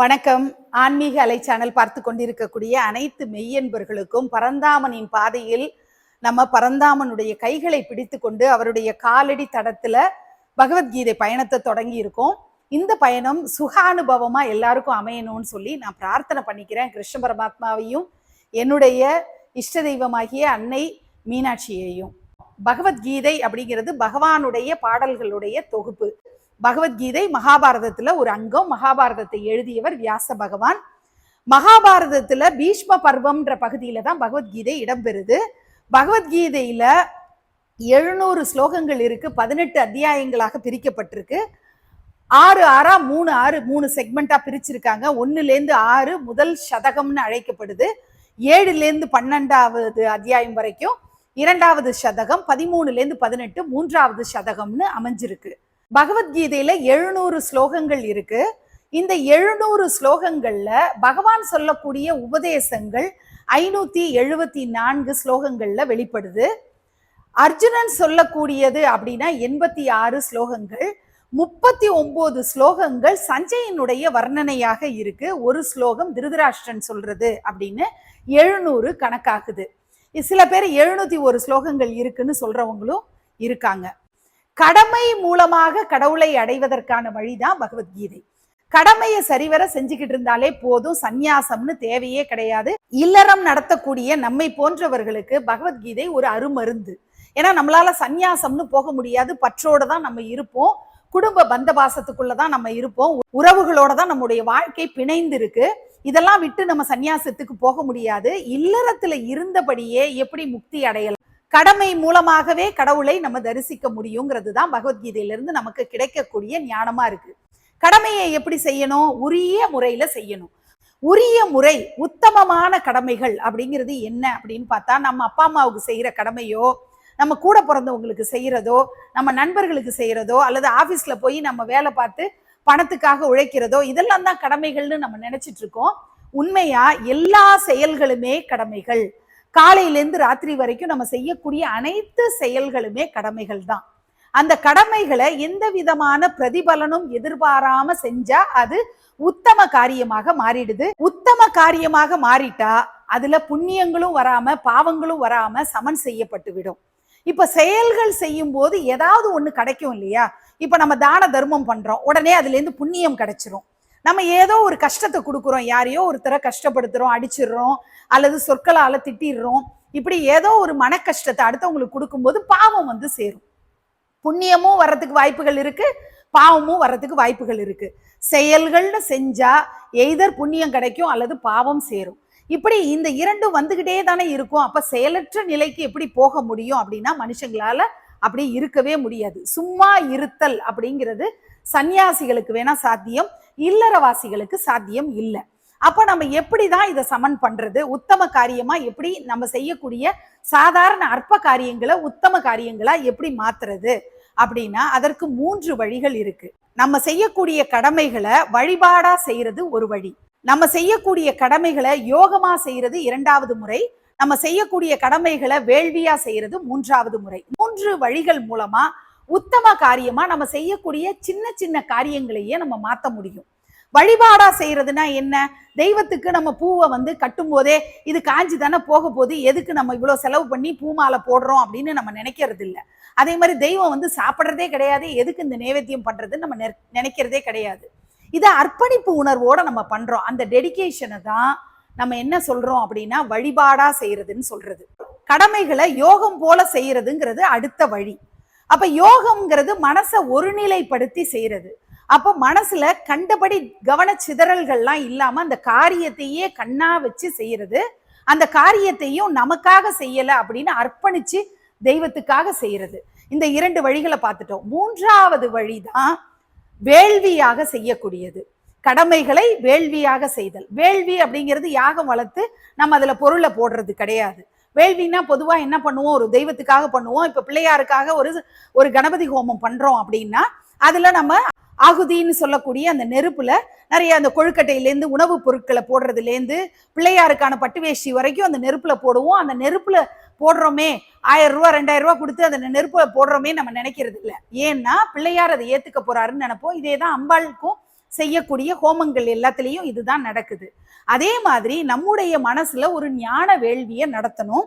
வணக்கம். ஆன்மீக அலை சேனல் பார்த்து கொண்டிருக்கக்கூடிய அனைத்து மெய்யன்பர்களுக்கும் பரந்தாமனின் பாதையில் நம்ம பரந்தாமனுடைய கைகளை பிடித்து கொண்டு அவருடைய காலடி தடத்துல பகவத்கீதை பயணத்தை தொடங்கி இருக்கோம் இந்த பயணம் சுகானுபவமா எல்லாருக்கும் அமையணும்னு சொல்லி நான் பிரார்த்தனை பண்ணிக்கிறேன். கிருஷ்ண பரமாத்மாவையும் என்னுடைய இஷ்ட தெய்வமாகிய அன்னை மீனாட்சியையும். பகவத்கீதை அப்படிங்கிறது பகவானுடைய பாடல்களுடைய தொகுப்பு. பகவத்கீதை மகாபாரதத்துல ஒரு அங்கம் மகாபாரதத்தை எழுதியவர் வியாச பகவான். மகாபாரதத்துல பீஷ்ம பர்வம்ன்ற பகுதியில தான் பகவத்கீதை இடம்பெறுது. பகவத்கீதையில எழுநூறு ஸ்லோகங்கள் இருக்கு பதினெட்டு அத்தியாயங்களாக பிரிக்கப்பட்டிருக்கு. ஆறு ஆறா மூணு ஆறு மூணு செக்மெண்டா பிரிச்சிருக்காங்க. ஒன்னுலேருந்து ஆறு முதல் சதகம்னு அழைக்கப்படுது. ஏழுலேருந்து பன்னெண்டாவது அத்தியாயம் வரைக்கும் இரண்டாவது சதகம் பதிமூணுலேருந்து பதினெட்டு மூன்றாவது சதகம்னு அமைஞ்சிருக்கு. பகவத்கீதையில எழுநூறு ஸ்லோகங்கள் இருக்கு. இந்த எழுநூறு ஸ்லோகங்கள்ல பகவான் சொல்லக்கூடிய உபதேசங்கள் ஐநூத்தி எழுபத்தி நான்கு ஸ்லோகங்கள்ல வெளிப்படுது. அர்ஜுனன் சொல்லக்கூடியது அப்படின்னா எண்பத்தி ஆறு ஸ்லோகங்கள். முப்பத்தி ஒன்பது ஸ்லோகங்கள் சஞ்சயனுடைய வர்ணனையாக இருக்கு. ஒரு ஸ்லோகம் திருதராஷ்டிரன் சொல்றது அப்படின்னு எழுநூறு கணக்காகுது. சில பேர் எழுநூத்தி ஒரு ஸ்லோகங்கள் இருக்குன்னு சொல்றவங்களும் இருக்காங்க. கடமை மூலமாக கடவுளை அடைவதற்கான வழிதான் பகவத்கீதை. கடமையை சரிவர செஞ்சுக்கிட்டு இருந்தாலே போதும் சந்நியாசம்னு தேவையே கிடையாது. இல்லறம் நடத்தக்கூடிய நம்மை போன்றவர்களுக்கு பகவத்கீதை ஒரு அருமருந்து. ஏன்னா நம்மளால சந்நியாசம்னு போக முடியாது. பற்றோட தான் நம்ம இருப்போம். குடும்ப பந்த தான் நம்ம இருப்போம். உறவுகளோட தான் நம்முடைய வாழ்க்கை பிணைந்து இருக்கு இதெல்லாம் விட்டு நம்ம சந்நியாசத்துக்கு போக முடியாது. இல்லறத்துல இருந்தபடியே எப்படி முக்தி அடையலாம்? கடமை மூலமாகவே கடவுளை நம்ம தரிசிக்க முடியுங்கிறது தான் பகவத்கீதையிலிருந்து நமக்கு கிடைக்கக்கூடிய ஞானமா இருக்கு. கடமையை எப்படி செய்யணும்? உரிய முறையில செய்யணும். உரிய முறை உத்தமமான கடமைகள் அப்படிங்கிறது என்ன அப்படின்னு பார்த்தா நம்ம அப்பா அம்மாவுக்கு செய்யற கடமையோ நம்ம கூட பிறந்தவங்களுக்கு செய்யறதோ நம்ம நண்பர்களுக்கு செய்யறதோ அல்லது ஆபீஸ்ல போய் நம்ம வேலை பார்த்து பணத்துக்காக உழைக்கிறதோ இதெல்லாம் தான் கடமைகள்னு நம்ம நினைச்சிட்டு இருக்கோம். உண்மையா எல்லா செயல்களுமே கடமைகள். காலையிலேருந்து ராத்திரி வரைக்கும் நம்ம செய்யக்கூடிய அனைத்து செயல்களுமே கடமைகள் தான். அந்த கடமைகளை எந்த விதமான பிரதிபலனும் எதிர்பாராம செஞ்சா அது உத்தம காரியமாக மாறிடுது. உத்தம காரியமாக மாறிட்டா அதுல புண்ணியங்களும் வராம பாவங்களும் வராம சமன் செய்யப்பட்டு விடும். இப்ப செயல்கள் செய்யும் போது ஏதாவது ஒண்ணு கிடைக்கும் இல்லையா? இப்ப நம்ம தான தர்மம் பண்றோம். உடனே அதுல இருந்து புண்ணியம் கிடைச்சிரும். நம்ம ஏதோ ஒரு கஷ்டத்தை கொடுக்குறோம் யாரையோ ஒருத்தரை கஷ்டப்படுத்துறோம் அடிச்சிடுறோம் அல்லது சொற்களால் திட்டிடுறோம். இப்படி ஏதோ ஒரு மன கஷ்டத்தை அடுத்தவங்களுக்கு கொடுக்கும்போது பாவம் வந்து சேரும். புண்ணியமும் வர்றதுக்கு வாய்ப்புகள் இருக்கு பாவமும் வர்றதுக்கு வாய்ப்புகள் இருக்கு. செயல்கள்னு செஞ்சா எய்தர் புண்ணியம் கிடைக்கும் அல்லது பாவம் சேரும். இப்படி இந்த இரண்டும் வந்துகிட்டே தானே இருக்கும். அப்ப செயலற்ற நிலைக்கு எப்படி போக முடியும் அப்படின்னா மனுஷங்களால அப்படி இருக்கவே முடியாது. சும்மா இருத்தல் அப்படிங்கிறது சன்னியாசிகளுக்கு வேணா சாத்தியம் இல்லறவாசிகளுக்கு சாத்தியம் இல்லை. அப்ப நம்ம எப்படி தான் இதை சமன் பண்றது? உத்தம காரியமா எப்படி நம்ம செய்யக்கூடிய சாதாரண அற்ப காரியங்களை உத்தம காரியங்களா எப்படி மாத்துறது? அப்படின்னா அதற்கு மூன்று வழிகள் இருக்கு. நம்ம செய்யக்கூடிய கடமைகளை வழிபாடா செய்யறது ஒரு வழி. நம்ம செய்யக்கூடிய கடமைகளை யோகமா செய்யறது இரண்டாவது முறை. நம்ம செய்யக்கூடிய கடமைகளை வேள்வியா செய்யறது மூன்றாவது முறை. மூன்று வழிகள் மூலமா உத்தம காரியமா நம்ம செய்யக்கூடிய சின்ன சின்ன காரியங்களையே நம்ம மாற்ற முடியும். வழிபாடா செய்யறதுனா என்ன? தெய்வத்துக்கு நம்ம பூவை வந்து கட்டும் போதே இது காஞ்சி தானே போக போது எதுக்கு நம்ம இவ்வளோ செலவு பண்ணி பூ மாலை போடுறோம் அப்படின்னு நம்ம நினைக்கிறது இல்லை. அதே மாதிரி தெய்வம் வந்து சாப்பிட்றதே கிடையாது எதுக்கு இந்த நைவேத்தியம் பண்ணுறதுன்னு நம்ம நெ- நினைக்கிறதே கிடையாது. இதை அர்ப்பணிப்பு உணர்வோட நம்ம பண்ணுறோம் அந்த டெடிகேஷனை தான் நம்ம என்ன சொல்கிறோம் அப்படின்னா வழிபாடாக செய்கிறதுன்னு சொல்கிறது கடமைகளை யோகம் போல செய்கிறதுங்கிறது அடுத்த வழி. அப்ப யோகம்ங்கிறது மனசை ஒருநிலைப்படுத்தி செய்யறது. அப்போ மனசுல கண்டபடி கவன சிதறல்கள்லாம் இல்லாம அந்த காரியத்தையே கண்ணா வச்சு செய்யறது. அந்த காரியத்தையும் நமக்காக செய்யல அப்படின்னு அர்ப்பணிச்சு தெய்வத்துக்காக செய்யறது. இந்த இரண்டு வழிகளை பார்த்துட்டோம். மூன்றாவது வழிதான் வேள்வியாக செய்யக்கூடியது. கடமைகளை வேள்வியாக செய்தல். வேள்வி அப்படிங்கிறது யாகம் வளர்த்து நம்ம அதுல பொருளை போடுறது கிடையாது. வேள்வின்னா பொதுவாக என்ன பண்ணுவோம்? ஒரு தெய்வத்துக்காக பண்ணுவோம். இப்போ பிள்ளையாருக்காக ஒரு ஒரு கணபதி ஹோமம் பண்ணுறோம் அப்படின்னா அதில் நம்ம ஆகுதின்னு சொல்லக்கூடிய அந்த நெருப்புல நிறைய அந்த கொழுக்கட்டையிலேருந்து உணவுப் பொருட்களை போடுறதுலேருந்து பிள்ளையாருக்கான பட்டு வேஷ்டி வரைக்கும் அந்த நெருப்புல போடுவோம். அந்த நெருப்புல போடுறோமே ஆயிரம் ரூபா ரெண்டாயிரம் ரூபா கொடுத்து அந்த நெருப்புல போடுறோமே நம்ம நினைக்கிறது இல்லை ஏன்னா பிள்ளையார் அதை ஏத்துக்க போறாருன்னு நினைப்போம். இதே தான் அம்பாளுக்கும் செய்யக்கூடிய ஹோமங்கள் எல்லாத்துலேயும் இதுதான் நடக்குது. அதே மாதிரி நம்முடைய மனசுல ஒரு ஞான வேள்வியை நடத்தணும்.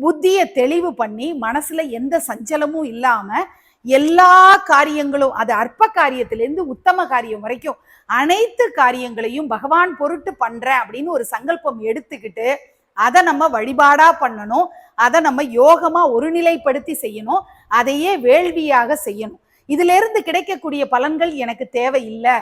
புத்தியை தெளிவு பண்ணி மனசுல எந்த சஞ்சலமும் இல்லாம எல்லா காரியங்களும் அது அற்ப காரியத்திலேருந்து உத்தம காரியம் வரைக்கும் அனைத்து காரியங்களையும் பகவான் பொருட்டு பண்றேன் அப்படின்னு ஒரு சங்கல்பம் எடுத்துக்கிட்டு அதை நம்ம வழிபாடா பண்ணணும். அதை நம்ம யோகமா ஒருநிலைப்படுத்தி செய்யணும். அதையே வேள்வியாக செய்யணும். இதுல இருந்து கிடைக்கக்கூடிய பலன்கள் எனக்கு தேவையில்லை.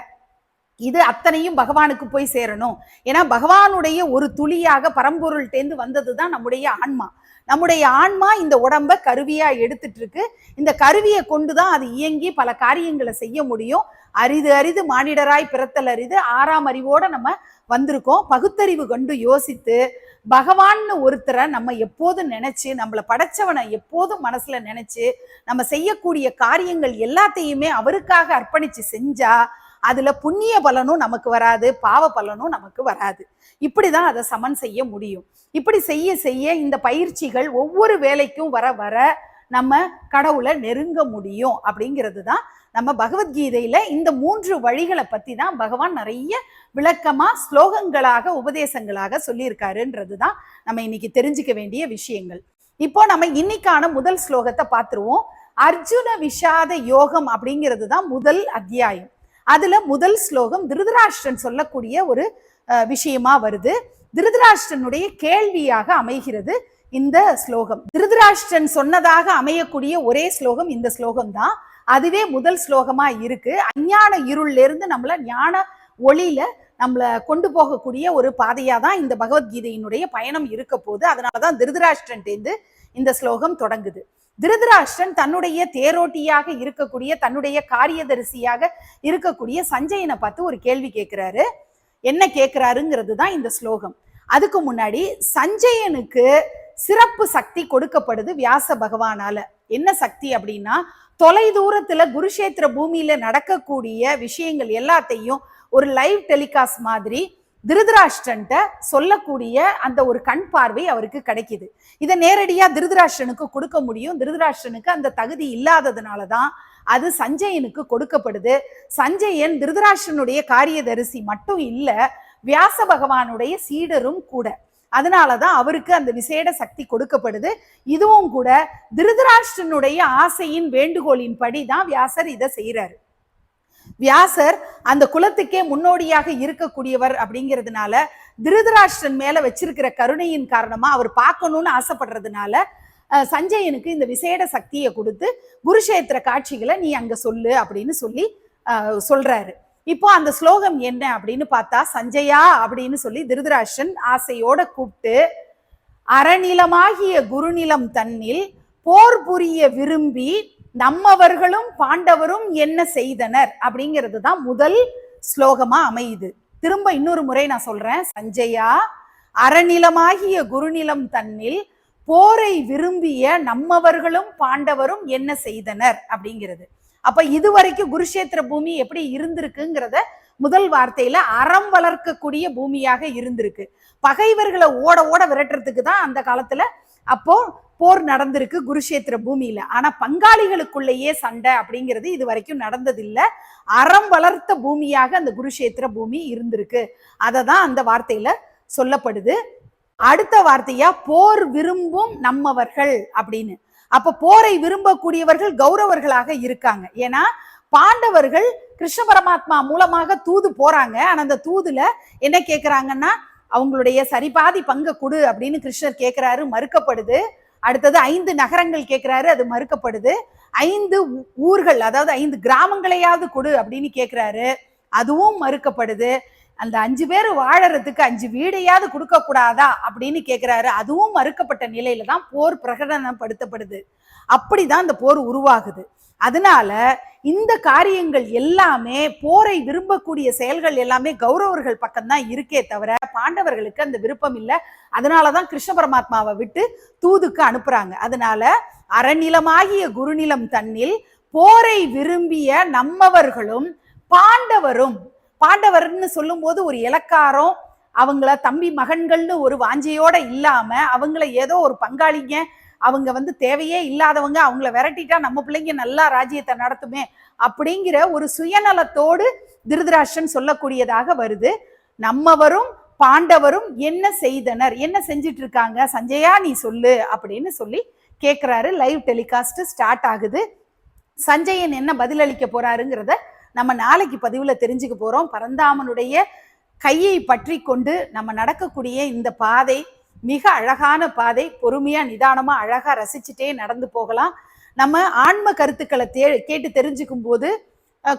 இது அத்தனையும் பகவானுக்கு போய் சேரணும். ஏன்னா பகவானுடைய ஒரு துளியாக பரம்பொருள்டேந்து வந்தது தான் நம்முடைய ஆன்மா. நம்முடைய ஆன்மா இந்த உடம்ப கருவியா எடுத்துட்டு இருக்கு இந்த கருவியை கொண்டு தான் அது இயங்கி பல காரியங்களை செய்ய முடியும். அரிது அரிது மானிடராய் பிறத்தல் அரிது ஆறாம் அறிவோட நம்ம வந்திருக்கோம். பகுத்தறிவு கொண்டு யோசித்து பகவான்னு ஒருத்தரை நம்ம எப்போதும் நினைச்சு நம்மளை படைச்சவனை எப்போதும் மனசுல நினைச்சு நம்ம செய்யக்கூடிய காரியங்கள் எல்லாத்தையுமே அவருக்காக அர்ப்பணிச்சு செஞ்சா அதுல புண்ணிய பலனும் நமக்கு வராது பாவ பலனும் நமக்கு வராது. இப்படிதான் அதை சமன் செய்ய முடியும். இப்படி செய்ய செய்ய இந்த பயிற்சிகள் ஒவ்வொரு வேலைக்கும் வர வர நம்ம கடவுளை நெருங்க முடியும் அப்படிங்கிறது தான் நம்ம பகவத்கீதையில இந்த மூன்று வழிகளை பத்தி தான் பகவான் நிறைய விளக்கமா ஸ்லோகங்களாக உபதேசங்களாக சொல்லியிருக்காருன்றது தான் நம்ம இன்னைக்கு தெரிஞ்சுக்க வேண்டிய விஷயங்கள். இப்போ நம்ம இன்னைக்கான முதல் ஸ்லோகத்தை பார்த்துருவோம். அர்ஜுன விஷாத யோகம் அப்படிங்கிறது தான் முதல் அத்தியாயம். அதுல முதல் ஸ்லோகம் திருதராஷ்டிரன் சொல்லக்கூடிய ஒரு விஷயமா வருது. திருதராஷ்டிரனுடைய கேள்வியாக அமைகிறது இந்த ஸ்லோகம். திருதராஷ்டிரன் சொன்னதாக அமையக்கூடிய ஒரே ஸ்லோகம் இந்த ஸ்லோகம் தான் அதுவே முதல் ஸ்லோகமா இருக்கு. அஞ்ஞான இருள்ல இருந்து நம்மள ஞான ஒளியில நம்மளை கொண்டு போகக்கூடிய ஒரு பாதையா தான் இந்த பகவத்கீதையினுடைய பயணம் இருக்க போகுது. அதனாலதான் திருதராஷ்டிரன்டேந்து இந்த ஸ்லோகம் தொடங்குது. திருதராஷ்டிரன் தன்னுடைய தேரோட்டியாக இருக்கக்கூடிய தன்னுடைய காரியதரிசியாக இருக்கக்கூடிய சஞ்சயனை பார்த்து ஒரு கேள்வி கேட்கிறாரு. என்ன கேட்கிறாருங்கிறது தான் இந்த ஸ்லோகம். அதுக்கு முன்னாடி சஞ்சயனுக்கு சிறப்பு சக்தி கொடுக்கப்படுது வியாச பகவானால. என்ன சக்தி அப்படின்னா தொலை தூரத்துல குருஷேத்திர பூமியில நடக்கக்கூடிய விஷயங்கள் எல்லாத்தையும் ஒரு லைவ் டெலிகாஸ்ட் மாதிரி திருதராஷ்டன்ட்ட சொல்லக்கூடிய அந்த ஒரு கண் பார்வை அவருக்கு கிடைக்கிது. இதை நேரடியாக திருதராஷ்டனுக்கு கொடுக்க முடியும். திருதராஷ்டனுக்கு அந்த தகுதி இல்லாததுனால தான் அது சஞ்சயனுக்கு கொடுக்கப்படுது. சஞ்சயன் திருதராஷ்டனுடைய காரியதரிசி மட்டும் இல்லை வியாச பகவானுடைய சீடரும் கூட. அதனால தான் அவருக்கு அந்த விசேட சக்தி கொடுக்கப்படுது. இதுவும் கூட திருதராஷ்டனுடைய ஆசையின் வேண்டுகோளின் படி தான் வியாசர் இதை செய்கிறாரு வியாசர் அந்த குலத்துக்கே முன்னோடியாக இருக்கக்கூடியவர் அப்படிங்கிறதுனால திருதராஷ்டிரன் மேல வச்சிருக்கிற கருணையின் காரணமா அவர் பார்க்கணும்னு ஆசைப்படுறதுனால சஞ்சயனுக்கு இந்த விசேட சக்தியை கொடுத்து குருஷேத்திர காட்சிகளை நீ அங்க சொல்லு அப்படின்னு சொல்லி சொல்கிறாரு சொல்றாரு. இப்போ அந்த ஸ்லோகம் என்ன அப்படின்னு பார்த்தா சஞ்சயா அப்படின்னு சொல்லி திருதராஷ்டன் ஆசையோட கூப்பிட்டு அறநிலமாகிய குருநிலம் தன்னில் போர் புரிய விரும்பி நம்மவர்களும் பாண்டவரும் என்ன செய்தனர் அப்படிங்கிறது தான் முதல் ஸ்லோகமா அமையுது. திரும்ப இன்னொரு முறை நான் சொல்றேன். சஞ்சயா அறநிலமாகிய குருநிலம் தன்னில் போரை விரும்பிய நம்மவர்களும் பாண்டவரும் என்ன செய்தனர் அப்படிங்கிறது. அப்ப இதுவரைக்கும் குருஷேத்திர பூமி எப்படி இருந்திருக்குங்கிறத முதல் வார்த்தையில அறம் வளர்க்கக்கூடிய பூமியாக இருந்திருக்கு. பகைவர்களை ஓட ஓட விரட்டுறதுக்கு தான் அந்த காலத்துல அப்போ போர் நடந்திருக்கு குருஷேத்திர பூமியில. ஆனா பங்காளிகளுக்குள்ளேயே சண்டை அப்படிங்கிறது இது வரைக்கும் நடந்ததில்லை. அறம் வளர்த்த பூமியாக அந்த குருஷேத்திர பூமி இருந்திருக்கு. அதை தான் அந்த வார்த்தையில சொல்லப்படுது. அடுத்த வார்த்தையா போர் விரும்பும் நம்மவர்கள் அப்படின்னு. அப்ப போரை விரும்பக்கூடியவர்கள் கௌரவர்களாக இருக்காங்க. ஏன்னா பாண்டவர்கள் கிருஷ்ண பரமாத்மா மூலமாக தூது போறாங்க. ஆனா அந்த தூதுல என்ன கேட்கிறாங்கன்னா அவங்களுடைய சரிபாதி பங்கு கொடு அப்படின்னு கிருஷ்ணர் கேட்கிறாரு மறுக்கப்படுது. அடுத்தது ஐந்து நகரங்கள் கேட்குறாரு அது மறுக்கப்படுது. ஐந்து ஊர்கள் அதாவது ஐந்து கிராமங்களையாவது கொடு அப்படின்னு கேட்குறாரு அதுவும் மறுக்கப்படுது. அந்த அஞ்சு பேர் வாழறதுக்கு அஞ்சு வீடையாவது கொடுக்க கூடாதா அப்படின்னு கேட்குறாரு அதுவும் மறுக்கப்பட்ட நிலையில தான் போர் பிரகடனப்படுத்தப்படுது. அப்படிதான் இந்த போர் உருவாகுது. அதனால இந்த காரியங்கள் எல்லாமே போரை விரும்பக்கூடிய செயல்கள் எல்லாமே கௌரவர்கள் பக்கம்தான் இருக்கே தவிர பாண்டவர்களுக்கு அந்த விருப்பம் இல்லை. அதனாலதான் கிருஷ்ண பரமாத்மாவை விட்டு தூதுக்கு அனுப்புறாங்க. அதனால அறநிலமாகிய குருநிலம் தன்னில் போரை விரும்பிய நம்மவர்களும் பாண்டவரும் பாண்டவர்னு சொல்லும்போது ஒரு இலக்காரம் அவங்கள தம்பி மகன்கள்னு ஒரு வாஞ்சையோட இல்லாம அவங்கள ஏதோ ஒரு பங்காளிங்க அவங்க வந்து தேவையே இல்லாதவங்க அவங்கள விரட்டிட்டா நம்ம பிள்ளைங்க நல்லா ராஜ்யத்தை நடத்துமே அப்படிங்கிற ஒரு சுயநலத்தோடு திருதராஷ்டிரன் சொல்லக்கூடியதாக வருது. நம்மவரும் பாண்டவரும் என்ன செய்தனர்? என்ன செஞ்சிட்டு இருக்காங்க சஞ்சயா நீ சொல்லு அப்படின்னு சொல்லி கேட்குறாரு லைவ் டெலிகாஸ்ட் ஸ்டார்ட் ஆகுது. சஞ்சயன் என்ன பதிலளிக்க போறாருங்கிறத நம்ம நாளைக்கு பதிவில் தெரிஞ்சுக்க போகிறோம் பரந்தாமனுடைய கையை பற்றி கொண்டு நம்ம நடக்கக்கூடிய இந்த பாதை மிக அழகான பாதை பொறுமையாக நிதானமாக அழகாக ரசிச்சுட்டே நடந்து போகலாம். நம்ம ஆன்ம கருத்துக்களை தே கேட்டு தெரிஞ்சுக்கும் போது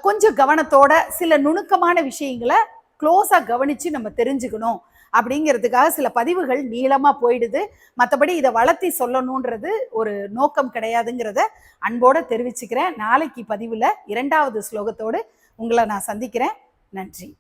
கொஞ்சம் கவனத்தோட சில நுணுக்கமான விஷயங்களை க்ளோஸாக கவனித்து நம்ம தெரிஞ்சுக்கணும். அப்படிங்கிறதுக்காக சில பதிவுகள் நீளமாக போயிடுது. மற்றபடி இதை வளர்த்தி சொல்லணுன்றது ஒரு நோக்கம் கிடையாதுங்கிறத அன்போட தெரிவிச்சுக்கிறேன். நாளைக்கு பதிவில் இரண்டாவது ஸ்லோகத்தோடு உங்களை நான் சந்திக்கிறேன். நன்றி.